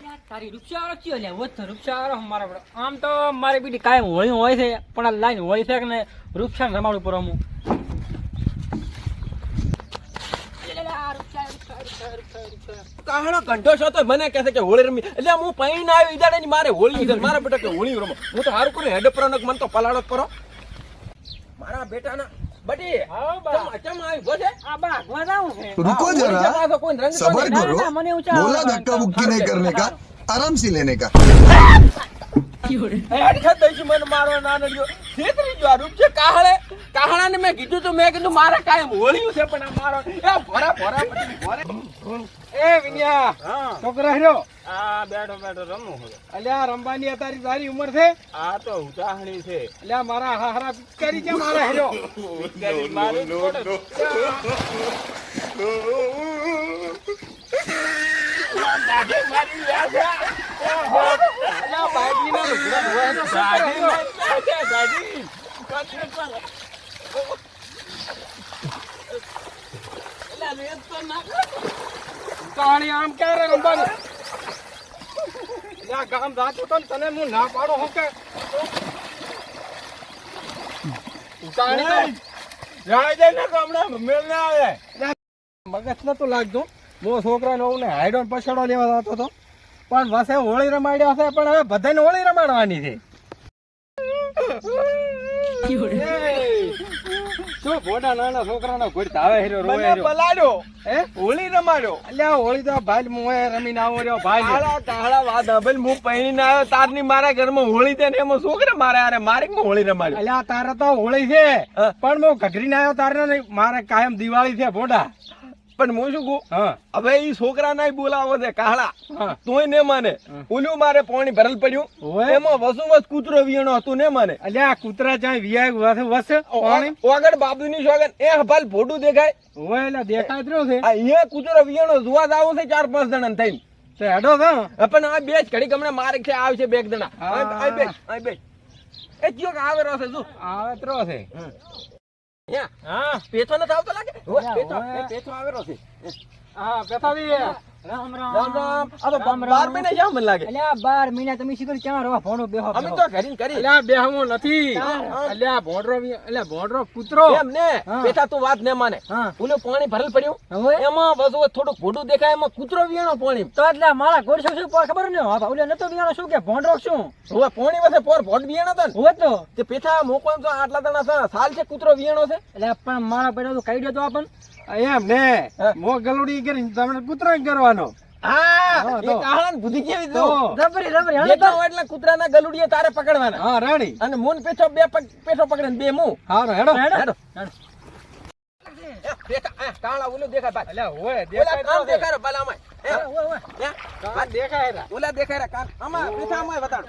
તારી રૂપિયા કયો હોળી મને કહે કે હોળી રમી. એટલે હું પૈણ આવ્યો ઈદાડે ની મારે હોળી છે. મારા બેટા કે હોળી રમો. હું તો હારું કરું હેડ પર મન તો પલાડો જ કરો. મારા બેટાના બટી હા, બા. ચમ ચમ આવી બોલે આ બા વાજાવું છે रुको હોળી जरा જમા તો કોઈ રંગ તો सबर નહીં. करो ना, मने ऊंचा बोला आवाज धक्का मुक्की नहीं करने का आराम से लेने का હેડ ખા દઈશ મને મારો નાનડિયો છેતરી ગયો આ રૂપ છે કાહળે કાહળાને મેં કીધું તો મેં કીધું મારે કાયમ હોળીયું છે પણ આ મારો એ ભરા ભરા પછી ભરે એ વિન્યા છોકરા હેરો આ બેઠો બેઠો રમું હવે. અલ્યા રમવાની તારી તારી ઉંમર છે? આ તો ઉતાહણી છે. અલ્યા મારા હારા પિચકારી મારા હેરો. મારી. કહાણી આમ ક્યારે રંબાની ગામ જાતું તો તને હું ના પાડો હું કે? કહાણી જાય ને તો હમણાં મેળ ના આવે. મગજ નતું લાગતું હું છોકરાને હાઈડો ને પછાડો લેવા જતો હતો. પણ વસે હોળી રમાડ્યા હશે પણ હવે બધાને હોળી રમાડવાની છે. શું? ભોડા નાના છોકરાનો ઘોડ ધાવે હેરો રોવે મને પલાડ્યો હે? હોળી રમાડ્યો અલ્યા હોળી તો ભાઈ મુએ રમીને આવો રહ્યો ભાઈ કાળા કાળા વાત હવે હું પૈણીને આવ્યો. તારની મારા ઘરમાં હોળી છે ને એમાં છોકરા મારે આરે મારે કેમ હોળી રમાડ્યો અલ્યા તારે તો હોળી છે પણ પણ હું ઘઘરીને આવ્યો તારે મારે કાયમ દિવાળી છે ભોડા. પણ હું શું કહું? હવે એ છોકરા ના બોલાવો છે કાળા તોય ને માને. ઓલું મારે પાણી ભરલ પડ્યું. એમાં વસુ વસ કૂતરો વિયણો હતું ને માને. અલ્યા કૂતરા ચાય વિયાય વસ વસ પાણી. આગળ બાબુની સોગન. એ હભાલ ફોટું દેખાય. હોય એટલે દેખાય જ રહ્યો છે. આ અહીંયા કૂતરો વિયણો જોવા જાવું છે ચાર પાંચ જણા થઈને. તો હેડો છે પણ આ બે જ ઘડીક હમણાં મારે છે આવશે બે એક જણા. આઈ આ- બે આ બે. એ કયો આવે રહ્યો છે શું આવે જ રહ્યો છે. હા પેથો નથી આવતો લાગે? પેથો આવે છે. હા બેઠાવી રામ રામ. રામ આ તો રામ બાર રામ. મહિને લાગે? અલ્યા બાર મહિના તમે શીખર ક્યાં રહો ભણો બેહો અમે તો ઘરી. કરી અલ્યા બેહવો નથી. અલ્યા ભોંડરો અલ્યા ભોંડરો કૂતરો. એમ ને? હા. તું વાત ને માને. હા. પાણી ભરેલ પડ્યું. એમાં બધું થોડું ઘોડું દેખાય એમાં કૂતરો વિયાણો પાણી. તો એટલે મારા ગોળ શું ખબર ને હા નતો વિયાણો શું કે ભોંડરો શું? હવે પાણી વસે પોર ભોટ વિયાણો હતો ને હોય તો તે પેથા મોકવાનું આટલા દણા છે સાલ છે કૂતરો વિયાણો છે. એટલે પણ મારા પેલા તો કઈ દે તો આપણ. એમ ને મો ગલુડી કરી તમે કૂતરો કરવાનો હા હા, એ તો. કાહળાને કેવી તો. તો રબરી રબરી હાલો તો. હોય કૂતરાના ગલુડીએ તારે પકડવાના હા રાણી અને મૂન પેછો બે પેછો પકડે બે મુ હા હેડો હેડો. હેડો. હેડો. એ, પેથા, આ કાળા ઓલું દેખાય ભાઈ અલ્યા હોય દેખાય છે. દેખાય રે ઓય, ઓય. દેખાય ઓલા દેખાય રે કાન આમાં પેથામાં બતાડો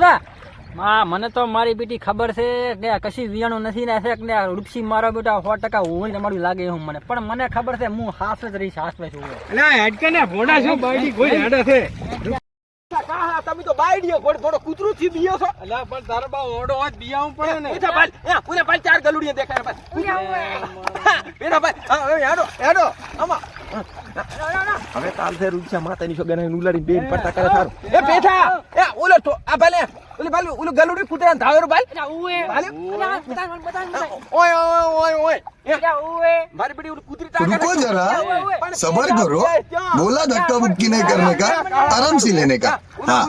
ને. ના મને તો મારી બેટી ખબર છે કે કશી વિયાણું નથી ને છે કે આ રૂપસી મારો બેટા સો ટકા હું તમારું લાગે એવું મને પણ મને ખબર છે હું હાસ જ રહીશ હાસ છું કાહા તમે તો બાયડીઓ ઘોડે થોડો કૂતરું થી બીયો છો. અલ્યા પણ તારા બા ઓડો બિયાવું પડે ને. ભાઈ. એ ઓલા ભાઈ ચાર ગલુડીએ દેખાય ભાઈ. પેલા ભાઈ. હેડો હેડો. આમાં. હવે કાલ છે રૂપિયા માતાની છો ગને ઉલાડી બેન પડતા કરે સારું એ બેઠા. એ ઓલો તો આ ભલે ઓલી ભાલે ઓલું ગલુડી કૂતરા ધાવેરો ભાઈ ભાલે ઓય ઓય ઓય ઓય એ, મારી બેટી ઓલી કૂતરી તા रुको जरा પણ सबर પેલા करो જાય ત્યાં. बोला धक्का मुक्की नहीं करने का आराम से लेने का ઓલો हाँ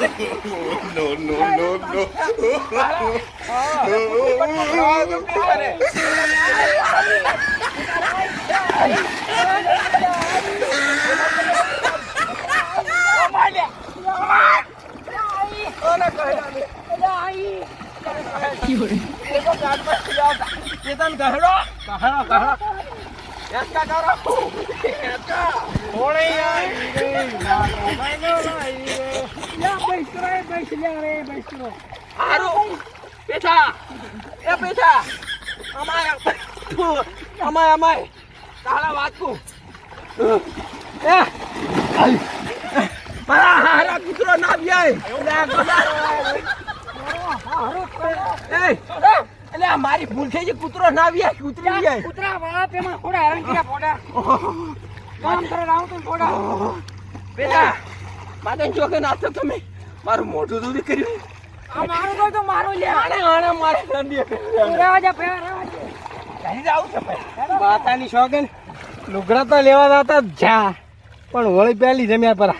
no, no, no, no. Ketan ગહડો ગહડો ગહડો એસકા કરો એસકા ઓળે યાર ના ના ના પેઠા એ બેઠા. અમાય અમાય અમાય તારા વાતકું એ મારા હારા કૂતરો ના વ્યાય એટલે મારી ભૂલ થઈ છે કૂતરો ના વ્યાય કૂતરી વ્યાય કૂતરા વાળા તેમાં થોડા હેરાન કર્યા ફોડા. કામ કરે ફોડા. બેટા મારે જોકે તો તમે મારું મોઢું દૂધ કર્યું આ મારું કોઈ તો મારું લે. આને આને મારે નંદીએ રેવા જા પેવા રેવા ઘરે જાવ છે ભાઈ. માતાની શોગન લુગડા તો લેવા જતા જા પણ વળી પહેલી જમ્યા પરા.